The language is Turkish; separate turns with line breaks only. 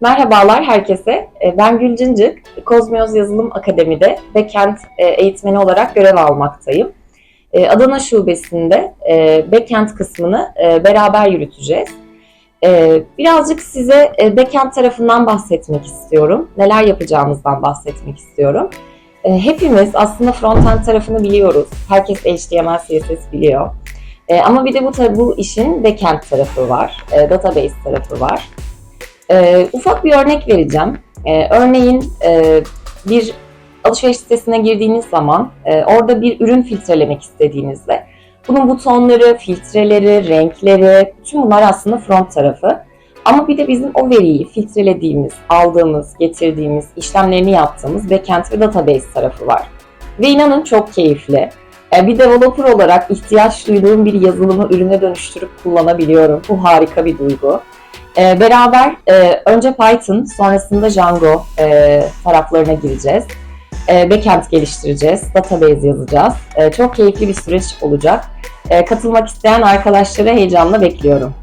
Merhabalar herkese. E, Ben Gül Cincik. Kozmioz Yazılım Akademi'de backend e, eğitmeni olarak görev almaktayım. E, Adana Şubesi'nde e, backend kısmını e, beraber yürüteceğiz. E, Birazcık size backend tarafından bahsetmek istiyorum. Neler yapacağımızdan bahsetmek istiyorum. Hepimiz aslında frontend tarafını biliyoruz. Herkes HTML, CSS biliyor. Ama bir de bu, bu işin backend tarafı var, database tarafı var. Ee, ufak bir örnek vereceğim. Ee, örneğin e, bir alışveriş sitesine girdiğiniz zaman e, orada bir ürün filtrelemek istediğinizde bunun butonları, filtreleri, renkleri, tüm bunlar aslında front tarafı. Ama bir de bizim o veriyi filtrelediğimiz, aldığımız, getirdiğimiz, işlemlerini yaptığımız backend ve database tarafı var. Ve inanın çok keyifli. Ee, Bir developer olarak ihtiyaç duyduğum bir yazılımı ürüne dönüştürüp kullanabiliyorum. Bu harika bir duygu. Ee, beraber e, önce Python, sonrasında Django e, taraflarına gireceğiz. E, backend geliştireceğiz, database yazacağız. E, çok keyifli bir süreç olacak. E, katılmak isteyen arkadaşları heyecanla bekliyorum.